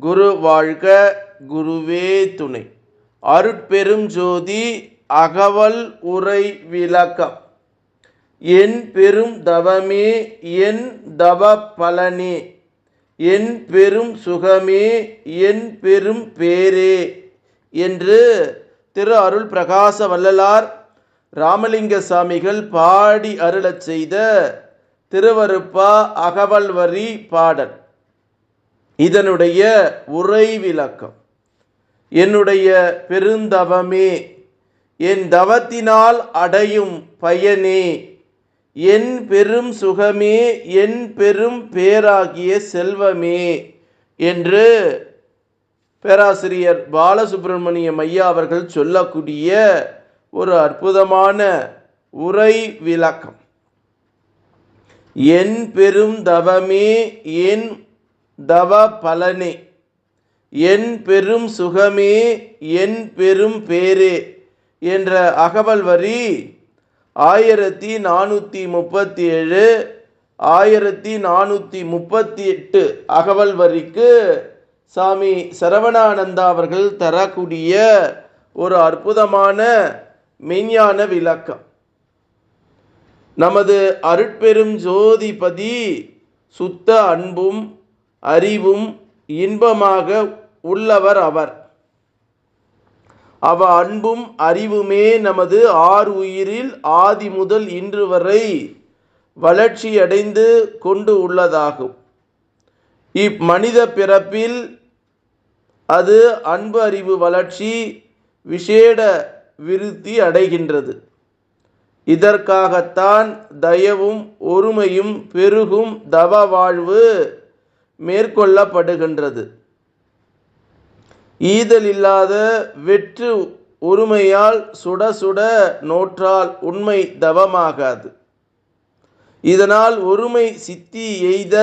குரு வாழ்க குருவே துணை. அருட்பெரும் ஜோதி அகவல் உரை விளக்கம். என் பெரும் தவமே என் தவ பலனே. என் பெரும் சுகமே என் பெரும் பேரே என்று திரு அருள் பிரகாச வள்ளலார் ராமலிங்க சாமிகள் பாடி அருளச் செய்த திருவருப்பா அகவல் வரி பாடல். இதனுடைய உரை விளக்கம். என்னுடைய பெருந்தவமே என் தவத்தினால் அடையும் பயனே என் பெரும் சுகமே என் பெரும் பேராகிய செல்வமே என்று பேராசிரியர் பாலசுப்பிரமணியம் ஐயா அவர்கள் சொல்லக்கூடிய ஒரு அற்புதமான உரை விளக்கம். என் பெரும் தவமே என் தவ பலனே. என் பெரும் சுகமே என் பெரும் பேரே என்ற அகவல் வரி ஆயிரத்தி நானூற்றி முப்பத்தி ஏழு ஆயிரத்தி நானூற்றி முப்பத்தி எட்டு அகவல் வரிக்கு சாமி சரவணானந்தா அவர்கள் தரக்கூடிய ஒரு அற்புதமான மெய்ஞான விளக்கம். நமது அருட்பெரும் ஜோதிபதி சுத்த அன்பும் அறிவும் இன்பமாக உள்ளவர் அவர். அவ அன்பும் அறிவுமே நமது ஆறு உயிரில் ஆதி முதல் இன்று வரை வளர்ச்சியடைந்து கொண்டு உள்ளதாகும். இம்மனித பிறப்பில் அது அன்பு அறிவு வளர்ச்சி விசேட விருத்தி அடைகின்றது. இதற்காகத்தான் தயவும் ஒருமையும் பெருகும் தவ வாழ்வு மேற்கொள்ளப்படுகின்றது. ஈதல் இல்லாத வெற்று ஒருமையால் சுட சுட நோற்றால் உண்மை தவமாகாது. இதனால் ஒருமை சித்தி எய்த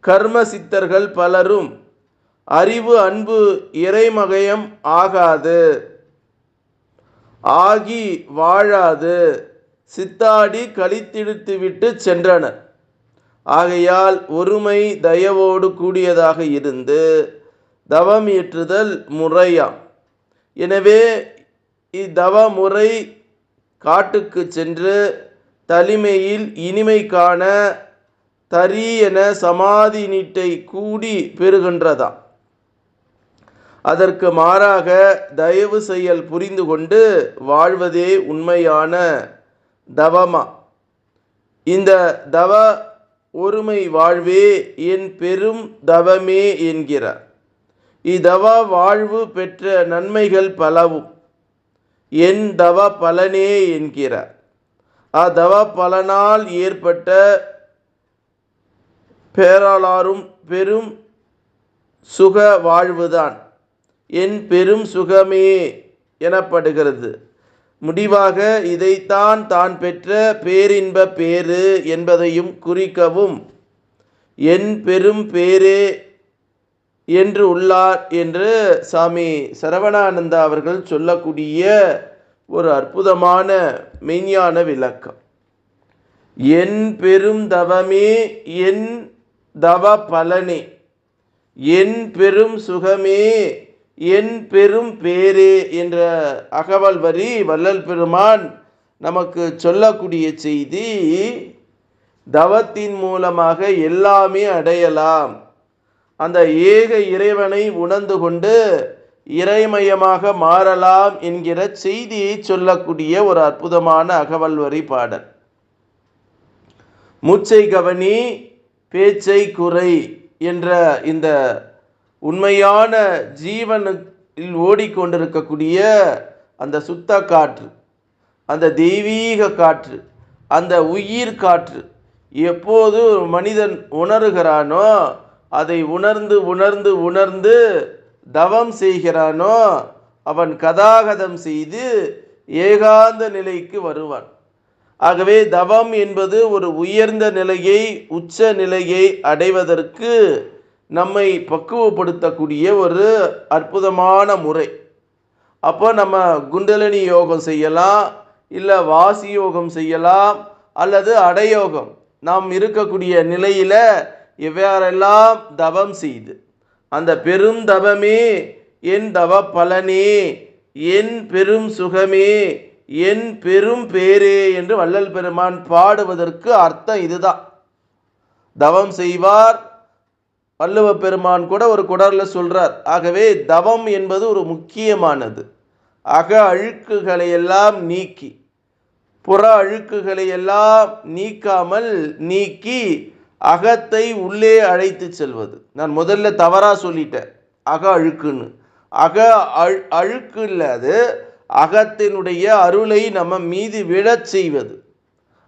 கர்ம சித்தர்கள் பலரும் அறிவு அன்பு இறைமகயம் ஆகாது. ஆகி வாழாது. சித்தாடி கழித்திடுத்துவிட்டு சென்றனர். ஆகையால் ஒருமை தயவோடு கூடியதாக இருந்து தவம் இயற்றுதல் முறையாம் எனவே இத்தவ முறை காட்டுக்கு சென்று தனிமையில் இனிமை காண தரி என சமாதி நீட்டை கூடி பெறுகின்றதாம் அதற்கு மாறாக தயவு செயல் புரிந்து கொண்டு வாழ்வதே உண்மையான தவமா? இந்த தவ ஒருமை வாழ்வே என் பெரும் தவமே என்கிறார். இதவ வாழ்வு பெற்ற நன்மைகள் பலவும் என் தவ பலனே என்கிறார். அதவ பலனால் ஏற்பட்ட பேராளாரும் பெரும் சுக வாழ்வுதான். என் பெரும் சுகமே எனப்படுகிறது. முடிவாக இதைத்தான் தான் பெற்ற பேரின்ப பேறு என்பதையும் குறிக்கவும். என் பெரும் பேரே என்று உள்ளார் என்று சாமி சரவணானந்தா அவர்கள் சொல்லக்கூடிய ஒரு அற்புதமான மெய்ஞான விளக்கம். என் பெரும் தவமே என் தவ பலனே என் பெரும் சுகமே என் பெரும் பேரே என்ற அகவல் வரி வள்ளல் பெருமான் நமக்கு சொல்லக்கூடிய செய்தி தவத்தின் மூலமாக எல்லாமே அடையலாம். அந்த ஏக இறைவனை உணர்ந்து கொண்டு இறைமயமாக மாறலாம் என்கிற செய்தியை சொல்லக்கூடிய ஒரு அற்புதமான அகவல் வரி பாடல். மூச்சை கவனி பேச்சை குறை என்ற இந்த உண்மையான ஜீவனில் ஓடிக்கொண்டிருக்கக்கூடிய அந்த சுத்த காற்று அந்த தெய்வீக காற்று அந்த உயிர் காற்று எப்போது மனிதன் உணர்கிறானோ அதை உணர்ந்து உணர்ந்து உணர்ந்து தவம் செய்கிறானோ அவன் கதாகதம் செய்து ஏகாந்த நிலைக்கு வருவான். ஆகவே தவம் என்பது ஒரு உயர்ந்த நிலையை உச்ச நிலையை அடைவதற்கு நம்மை பக்குவப்படுத்தக்கூடிய ஒரு அற்புதமான முறை. அப்போ நம்ம குண்டலினி யோகம் செய்யலாம் இல்லை வாசி யோகம் செய்யலாம் அல்லது அடையோகம் நாம் இருக்கக்கூடிய நிலையில் எவ்வாறெல்லாம் தவம் செய்து அந்த பெரும் தவமே என் தவ பலனே என் பெரும் சுகமே என் பெரும் பேரே என்று வள்ளல் பெருமான் பாடுவதற்கு அர்த்தம் இதுதான். தவம் செய்வார் வள்ளுவ பெருமான் கூட ஒரு குடரில் சொல்கிறார் ஆகவே தவம் என்பது ஒரு முக்கியமானது. அக அழுக்குகளை எல்லாம் நீக்கி புற அழுக்குகளை எல்லாம் நீக்காமல் நீக்கி அகத்தை உள்ளே அழைத்து செல்வது. நான் முதல்ல தவறாக சொல்லிட்டேன் அக அழுக்குன்னு. அக அழு அழுக்கு இல்லாது அகத்தினுடைய அருளை நம்ம மீது விழச் செய்வது.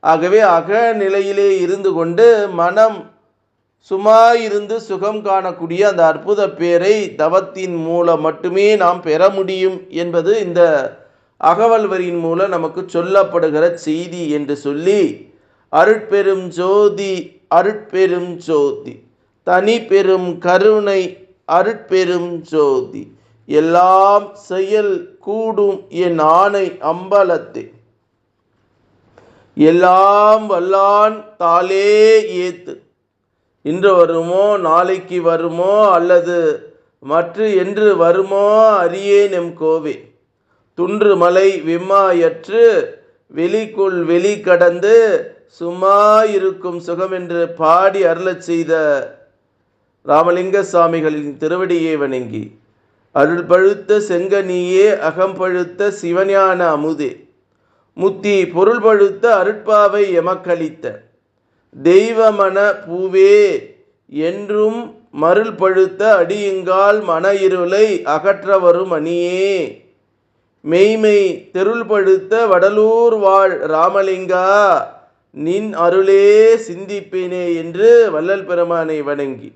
ஆகவே அக நிலையிலே இருந்து கொண்டு மனம் சும்மா இருந்து சுகம் காணக்கூடிய அந்த அற்புத பேரை தவத்தின் மூலம் மட்டுமே நாம் பெற முடியும் என்பது இந்த அகவல் வரியின் மூலம் நமக்கு சொல்லப்படுகிற செய்தி என்று சொல்லி அருட்பெரும் ஜோதி அருட்பெரும் ஜோதி தனி பெரும் கருணை அருட்பெரும் ஜோதி எல்லாம் செயல் கூடும் என் ஆணை அம்பலத்தை. எல்லாம் வல்லான் தாளே ஏத்து இன்று வருமோ நாளைக்கு வருமோ அல்லது மற்ற என்று வருமோ அறியேன் எம் கோவே. துன்று மலை விம்மாயற்று வெளிக்குள் வெளி கடந்து சும்மா இருக்கும் சுகம் என்று பாடி அருளச் செய்த ராமலிங்க சுவாமிகளின் திருவடியை வணங்கி அருள் பழுத்த செங்கனியே அகம்பழுத்த சிவஞான அமுதே. முத்தி பொருள் பழுத்த அருட்பாவை எமக்களித்த தெய்வமன பூவே என்றும் மருள் பழுத்த அடியுங்கால் மன இருளை அகற்ற வரும் அணியே மெய்மை தெருள் பழுத்த வடலூர் வாழ் ராமலிங்கா நின் அருளே சிந்திப்பேனே என்று வள்ளல் பெருமானை வணங்கி.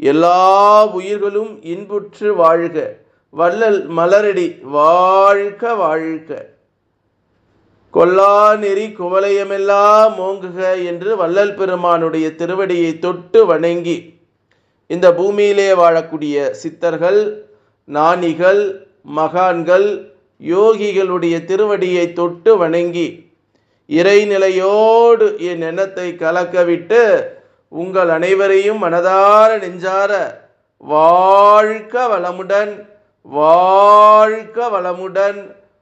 எல்லா உயிர்களும் இன்புற்று வாழ்க வள்ளல் மலரடி வாழ்க வாழ்க. கொல்லா நெறி குவலயமெல்லாம் ஓங்குக என்று வள்ளல் பெருமானுடைய திருவடியை தொட்டு வணங்கி இந்த பூமியிலே வாழக்கூடிய சித்தர்கள் நாணிகள் மகான்கள் யோகிகளுடைய திருவடியை தொட்டு வணங்கி இறைநிலையோடு என் எண்ணத்தை கலக்கவிட்டு உங்கள் அனைவரையும் மனதார நெஞ்சார வாழ்க வளமுடன் வாழ்க வளமுடன்.